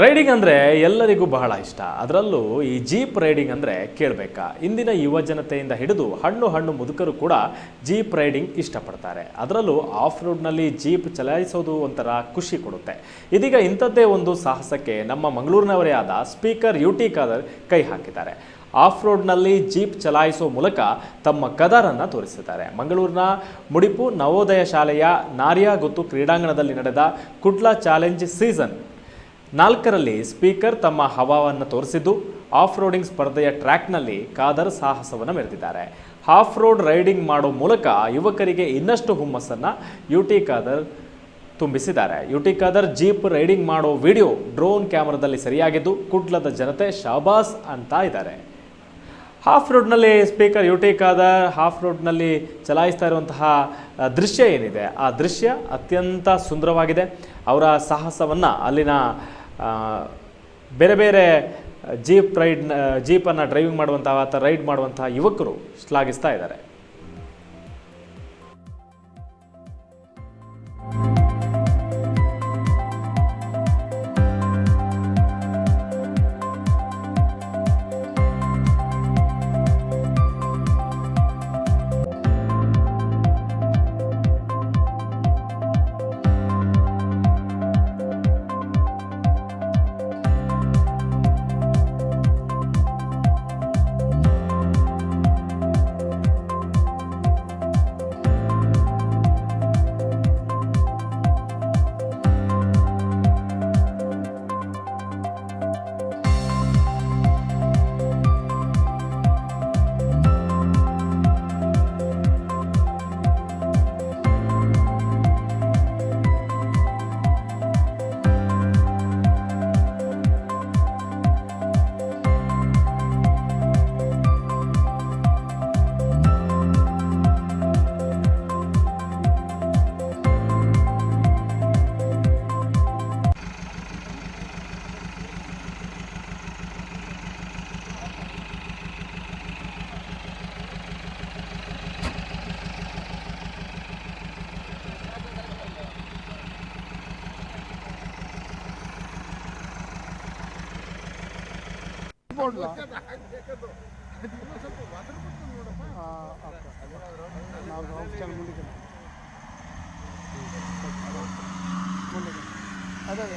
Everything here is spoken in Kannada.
ರೈಡಿಂಗ್ ಅಂದರೆ ಎಲ್ಲರಿಗೂ ಬಹಳ ಇಷ್ಟ. ಅದರಲ್ಲೂ ಈ ಜೀಪ್ ರೈಡಿಂಗ್ ಅಂದರೆ ಕೇಳಬೇಕಾ. ಇಂದಿನ ಯುವ ಜನತೆಯಿಂದ ಹಿಡಿದು ಹಣ್ಣು ಹಣ್ಣು ಮುದುಕರು ಕೂಡ ಜೀಪ್ ರೈಡಿಂಗ್ ಇಷ್ಟಪಡ್ತಾರೆ. ಅದರಲ್ಲೂ ಆಫ್ ರೋಡ್ನಲ್ಲಿ ಜೀಪ್ ಚಲಾಯಿಸೋದು ಒಂಥರ ಖುಷಿ ಕೊಡುತ್ತೆ. ಇದೀಗ ಇಂಥದ್ದೇ ಒಂದು ಸಾಹಸಕ್ಕೆ ನಮ್ಮ ಮಂಗಳೂರಿನವರೇ ಆದ ಸ್ಪೀಕರ್ ಯು ಟಿ ಖಾದರ್ ಕೈ ಹಾಕಿದ್ದಾರೆ. ಆಫ್ ರೋಡ್ನಲ್ಲಿ ಜೀಪ್ ಚಲಾಯಿಸುವ ಮೂಲಕ ತಮ್ಮ ಕದರನ್ನು ತೋರಿಸಿದ್ದಾರೆ. ಮಂಗಳೂರಿನ ಮುಡಿಪು ನವೋದಯ ಶಾಲೆಯ ನಾರಿಯಾ ಗೊತ್ತು ಕ್ರೀಡಾಂಗಣದಲ್ಲಿ ನಡೆದ ಕುಡ್ಲಾ ಚಾಲೆಂಜ್ ಸೀಸನ್ ನಾಲ್ಕರಲ್ಲಿ ಸ್ಪೀಕರ್ ತಮ್ಮ ಹವಾವನ್ನು ತೋರಿಸಿದ್ದು ಆಫ್ ರೋಡಿಂಗ್ ಸ್ಪರ್ಧೆಯ ಟ್ರ್ಯಾಕ್ನಲ್ಲಿ ಖಾದರ್ ಸಾಹಸವನ್ನು ಮೆರೆದಿದ್ದಾರೆ. ಹಾಫ್ ರೋಡ್ ರೈಡಿಂಗ್ ಮಾಡೋ ಮೂಲಕ ಯುವಕರಿಗೆ ಇನ್ನಷ್ಟು ಹುಮ್ಮಸ್ಸನ್ನು U T Khader ತುಂಬಿಸಿದ್ದಾರೆ. U T Khader jeep riding ಮಾಡೋ ವಿಡಿಯೋ ಡ್ರೋನ್ ಕ್ಯಾಮರಾದಲ್ಲಿ ಸರಿಯಾಗಿದ್ದು, ಕುಡ್ಲದ ಜನತೆ ಶಾಬಾಸ್ ಅಂತ ಇದ್ದಾರೆ. Half ರೋಡ್ನಲ್ಲಿ speaker U T Khader half ರೋಡ್ನಲ್ಲಿ ಚಲಾಯಿಸ್ತಾ ಇರುವಂತಹ ದೃಶ್ಯ ಏನಿದೆ? ಆ ದೃಶ್ಯ ಅತ್ಯಂತ ಸುಂದರವಾಗಿದೆ. ಅವರ ಸಾಹಸವನ್ನು ಅಲ್ಲಿನ ಬೇರೆ ಬೇರೆ ಜೀಪ್ ರೈಡ್ನ ಜೀಪನ್ನು ಡ್ರೈವಿಂಗ್ ಮಾಡುವಂಥ ಅಥವಾ ರೈಡ್ ಮಾಡುವಂಥ ಯುವಕರು ಶ್ಲಾಘಿಸ್ತಾ ಇದ್ದಾರೆ. ಮುಂದಕ್ಕೆ ಮುಂದಕ್ಕೆ ಅದೇ ಅದೇ